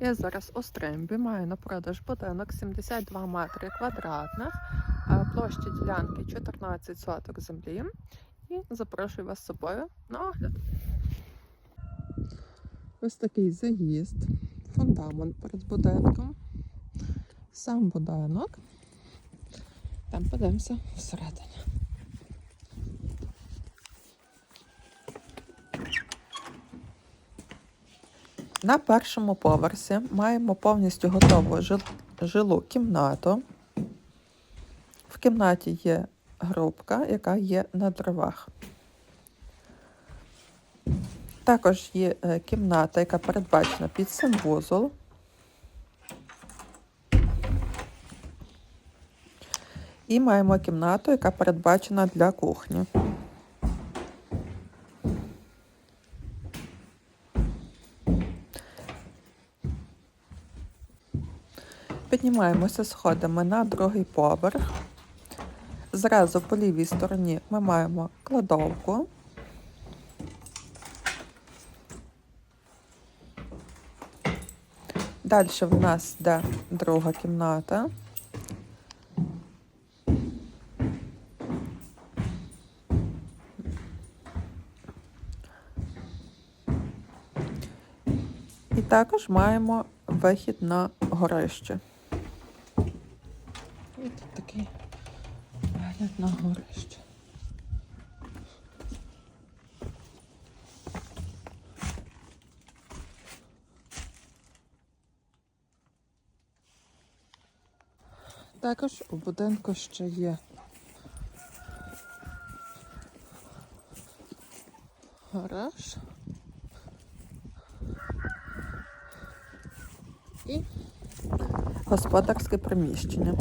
Я зараз у Стримбі маю на продаж будинок 72 метри квадратних, е, площа ділянки 14 соток землі. І запрошую вас з собою на огляд. Ось такий заїзд, фундамент перед будинком, сам будинок. Там подивимося всередині. На першому поверсі маємо повністю готову жил- жилу кімнату. В кімнаті є грубка, яка є на дровах. Також є е, кімната, яка передбачена під санвузол. І маємо кімнату, яка передбачена для кухні. Піднімаємося сходами на другий поверх. Зразу по лівій стороні ми маємо кладовку. Далі в нас йде друга кімната. І також маємо вихід на горище. І тут такий вигляд на горище. Також у будинку ще є гараж і господарське приміщення.